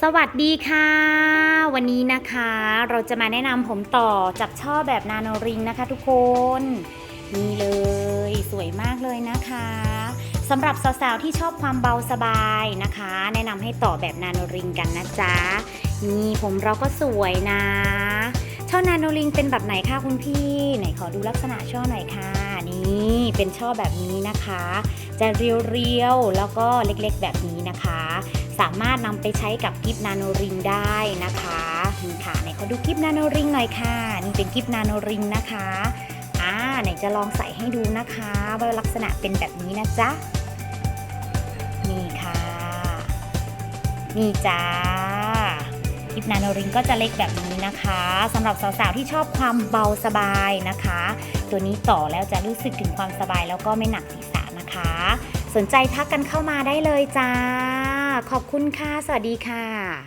สวัสดีค่ะ วันนี้นะคะเราจะมาแนะนำผมต่อจากช่อแบบนาโนริงนะคะทุกคน นี่เลยสวยมากเลยนะคะสำหรับสาวๆที่ชอบความเบาสบายนะคะ แนะนำให้ต่อแบบนาโนริงกันนะจ๊ะนี่ผมเราก็สวยนะช่อนาโนริงเป็นแบบไหนคะคุณพี่ ไหนขอดูลักษณะช่อหน่อยค่ะ นี่เป็นช่อแบบนี้นะคะ จะเรียวๆแล้วก็เล็กๆแบบนี้นะคะ สามารถนำไปใช้กับกิฟนาโนริงได้นะคะนี่ค่ะไหนขอดูกิฟนาโนริงหน่อยค่ะนี่เป็นกิฟนาโนริงนะคะอ่าไหนจะลองใส่ให้ดูนะคะว่าลักษณะเป็นแบบนี้นะจ๊ะนี่ค่ะนี่จ้ากิฟนาโนริงก็จะเล็กแบบนี้นะคะสำหรับสาวๆที่ชอบความเบาสบายนะคะ ตัวนี้ต่อแล้วจะรู้สึกถึงความสบายแล้วก็ไม่หนักศีรษะนะคะ สนใจทักกันเข้ามาได้เลยจ้า ขอบคุณค่ะ สวัสดีค่ะ